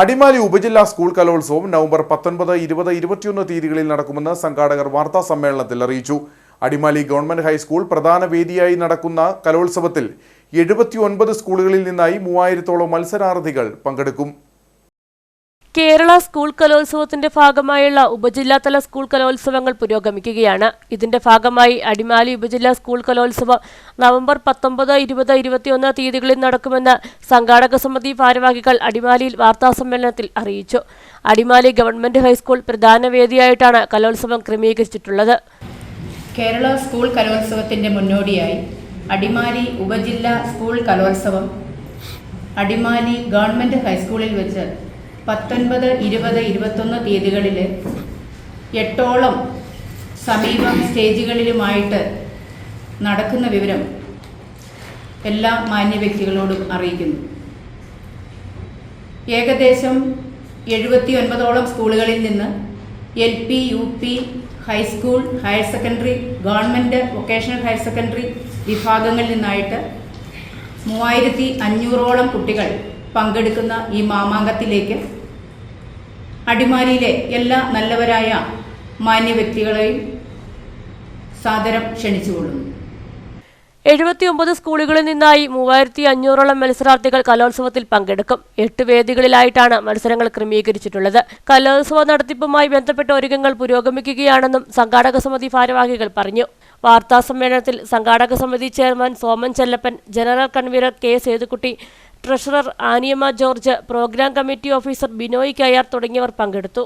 അടിമാലി ഉപജില്ലാ സ്കൂൾ കലോത്സവം നവംബർ പത്തൊൻപത് ഇരുപത് ഇരുപത്തിയൊന്ന് തീയതികളിൽ നടക്കുമെന്ന് സംഘാടകർ വാർത്താ സമ്മേളനത്തിൽ അറിയിച്ചു. അടിമാലി ഗവൺമെന്റ് ഹൈസ്കൂൾ പ്രധാന വേദിയായി നടക്കുന്ന കലോത്സവത്തിൽ എഴുപത്തിയൊൻപത് സ്കൂളുകളിൽ നിന്നായി മൂവായിരത്തോളം മത്സരാർത്ഥികൾ പങ്കെടുക്കും. കേരള സ്കൂൾ കലോത്സവത്തിന്റെ ഭാഗമായുള്ള ഉപജില്ലാതല സ്കൂൾ കലോത്സവങ്ങൾ പുരോഗമിക്കുകയാണ്. ഇതിന്റെ ഭാഗമായി അടിമാലി ഉപജില്ലാ സ്കൂൾ കലോത്സവം നവംബർ പത്തൊമ്പത് ഇരുപത് ഇരുപത്തിയൊന്ന് തീയതികളിൽ നടക്കുമെന്ന് സംഘാടക സമിതി ഭാരവാഹികൾ അടിമാലിയിൽ വാർത്താസമ്മേളനത്തിൽ അറിയിച്ചു. അടിമാലി ഗവൺമെന്റ് ഹൈസ്കൂൾ പ്രധാന വേദിയായിട്ടാണ് കലോത്സവം ക്രമീകരിച്ചിട്ടുള്ളത്. കേരള സ്കൂൾ കലോത്സവത്തിന്റെ മുന്നോടിയായി അടിമാലി ഉപജില്ലാ സ്കൂൾ കലോത്സവം അടിമാലി ഗവൺമെന്റ് ഹൈസ്കൂളിൽ വെച്ച് പത്തൊൻപത് ഇരുപത് ഇരുപത്തൊന്ന് തീയതികളിൽ എട്ടോളം സമീപ സ്റ്റേജുകളിലുമായിട്ട് നടക്കുന്ന വിവരം എല്ലാ മാന്യ വ്യക്തികളോടും അറിയിക്കുന്നു. ഏകദേശം എഴുപത്തി ഒൻപതോളം സ്കൂളുകളിൽ നിന്ന് L P U P high school higher secondary government vocational higher secondary വിഭാഗങ്ങളിൽ നിന്നായിട്ട് മൂവായിരത്തി അഞ്ഞൂറോളം കുട്ടികൾ പങ്കെടുക്കുന്ന ഈ മാമാങ്കത്തിലേക്ക് അടിമാലിയിലെ എല്ലാ നല്ലവരായ മാന്യ വ്യക്തികളെയും സാദരം ക്ഷണിച്ചുകൊള്ളുന്നു. എഴുപത്തിയൊമ്പത് സ്കൂളുകളിൽ നിന്നായി മൂവായിരത്തി അഞ്ഞൂറോളം മത്സരാർത്ഥികൾ കലോത്സവത്തിൽ പങ്കെടുക്കും. എട്ട് വേദികളിലായിട്ടാണ് മത്സരങ്ങൾ ക്രമീകരിച്ചിട്ടുള്ളത്. കലോത്സവ നടത്തിപ്പുമായി ബന്ധപ്പെട്ട ഒരുക്കങ്ങൾ പുരോഗമിക്കുകയാണെന്നും സംഘാടക സമിതി ഭാരവാഹികൾ പറഞ്ഞു. വാർത്താ സമ്മേളനത്തിൽ സംഘാടക സമിതി chairman Soman Chellappan general convener K Sethukutty treasurer Aniyamma George programme committee officer Binoy Kayyar തുടങ്ങിയവർ പങ്കെടുത്തു.